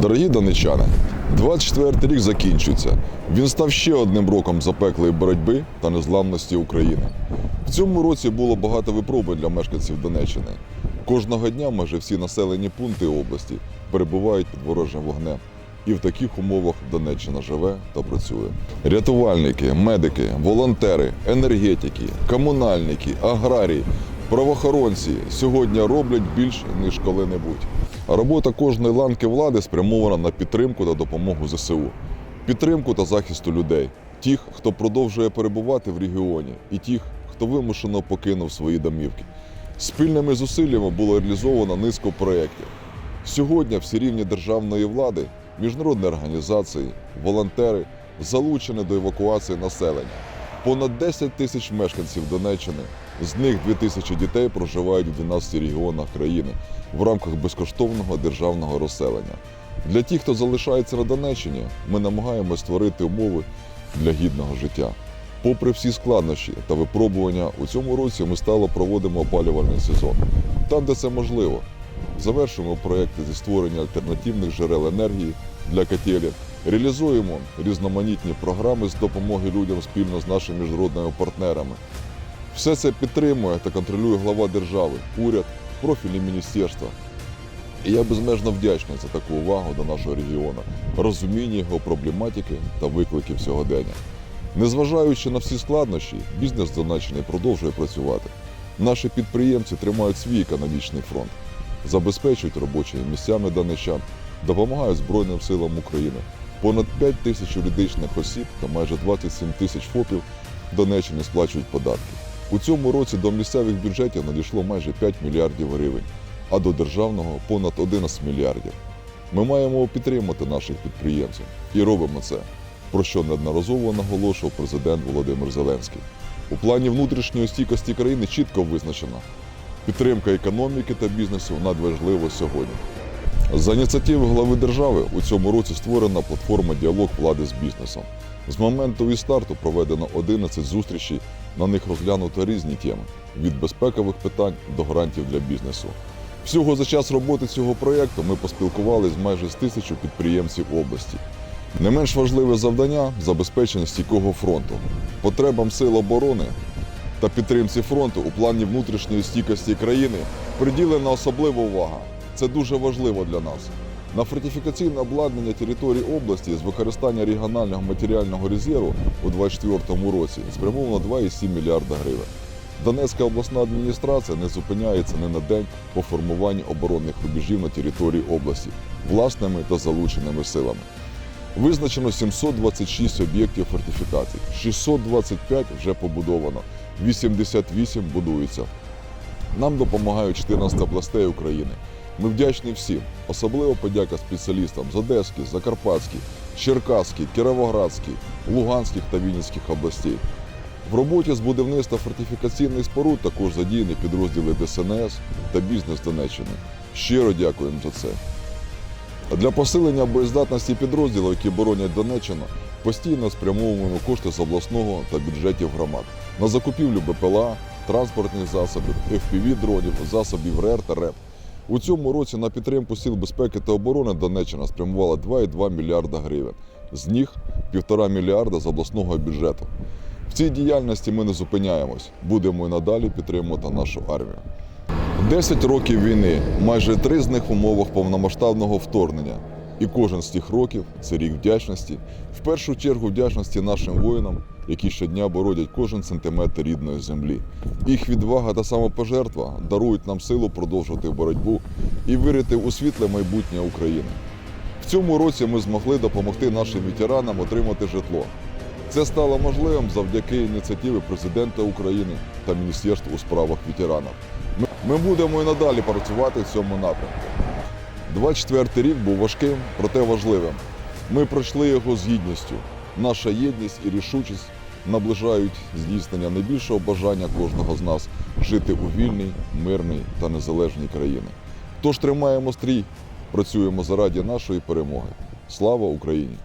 Дорогі донечани, 24 рік закінчується. Він став ще одним роком запеклої боротьби та незламності України. В цьому році було багато випробувань для мешканців Донеччини. Кожного дня майже всі населені пункти області перебувають під ворожим вогнем. І в таких умовах Донеччина живе та працює. Рятувальники, медики, волонтери, енергетики, комунальники, аграрії, правоохоронці сьогодні роблять більше ніж коли-небудь. Робота кожної ланки влади спрямована на підтримку та допомогу ЗСУ, підтримку та захисту людей, тих, хто продовжує перебувати в регіоні, і тих, хто вимушено покинув свої домівки. Спільними зусиллями було реалізовано низку проєктів. Сьогодні всі рівні державної влади, міжнародні організації, волонтери залучені до евакуації населення. Понад 10 тисяч мешканців Донеччини, з них 2 тисячі дітей проживають в 12 регіонах країни в рамках безкоштовного державного розселення. Для тих, хто залишається на Донеччині, ми намагаємося створити умови для гідного життя. Попри всі складнощі та випробування, у цьому році ми стало проводимо опалювальний сезон. Там, де це можливо, завершуємо проекти зі створення альтернативних джерел енергії для котелів, реалізуємо різноманітні програми з допомоги людям спільно з нашими міжнародними партнерами. Все це підтримує та контролює глава держави, уряд, профільні міністерства. І я безмежно вдячний за таку увагу до нашого регіону, розуміння його проблематики та викликів сьогодення. Незважаючи на всі складнощі, бізнес Донеччини продовжує працювати. Наші підприємці тримають свій економічний фронт, забезпечують робочими місцями донеччан, допомагають Збройним силам України. Понад 5 тисяч юридичних осіб та майже 27 тисяч ФОПів Донеччини сплачують податки. У цьому році до місцевих бюджетів надійшло майже 5 мільярдів гривень, а до державного понад 11 мільярдів. Ми маємо підтримати наших підприємців і робимо це, про що неодноразово наголошував президент Володимир Зеленський. У плані внутрішньої стійкості країни чітко визначено підтримка економіки та бізнесу надважлива сьогодні. За ініціативи глави держави у цьому році створена платформа Діалог влади з бізнесом. З моменту її старту проведено 11 зустрічей. На них розглянуто різні теми від безпекових питань до гарантів для бізнесу. Всього за час роботи цього проєкту ми поспілкувалися з майже з тисячу підприємців області. Не менш важливе завдання забезпечення стійкого фронту, потребам сил оборони та підтримці фронту у плані внутрішньої стійкості країни приділена особлива увага. Це дуже важливо для нас. На фортифікаційне обладнання території області з використання регіонального матеріального резерву у 2024 році спрямовано 2,7 мільярда гривень. Донецька обласна адміністрація не зупиняється ні на день по формуванню оборонних рубежів на території області власними та залученими силами. Визначено 726 об'єктів фортифікацій, 625 вже побудовано, 88 будуються. Нам допомагають 14 областей України. Ми вдячні всім. Особливо подяка спеціалістам з Одеської, Закарпатської, Черкаської, Кіровоградської, Луганських та Вінницьких областей. В роботі з будівництва фортифікаційних споруд також задіяні підрозділи ДСНС та бізнес Донеччини. Щиро дякуємо за це. Для посилення боєздатності підрозділів, які боронять Донеччину, постійно спрямовуємо кошти з обласного та бюджетів громад на закупівлю БПЛА, транспортних засобів, FPV-дронів, засобів РЕР та РЕП. У цьому році на підтримку сил безпеки та оборони Донеччина спрямувала 2,2 мільярда гривень. З них 1,5 мільярда з обласного бюджету. В цій діяльності ми не зупиняємось, будемо і надалі підтримувати нашу армію. 10 років війни, майже три з них в умовах повномасштабного вторгнення. І кожен з тих років це рік вдячності. В першу чергу вдячності нашим воїнам, які щодня бородять кожен сантиметр рідної землі. Їх відвага та самопожертва дарують нам силу продовжувати боротьбу і вірити у світле майбутнє України. В цьому році ми змогли допомогти нашим ветеранам отримати житло. Це стало можливим завдяки ініціативі президента України та Міністерства у справах ветеранів. Ми- будемо і надалі працювати в цьому напрямку. 24 рік був важким, проте важливим. Ми пройшли його з гідністю. Наша єдність і рішучість наближають здійснення найбільшого бажання кожного з нас жити у вільній, мирній та незалежній країні. Тож тримаємо стрій, працюємо заради нашої перемоги. Слава Україні!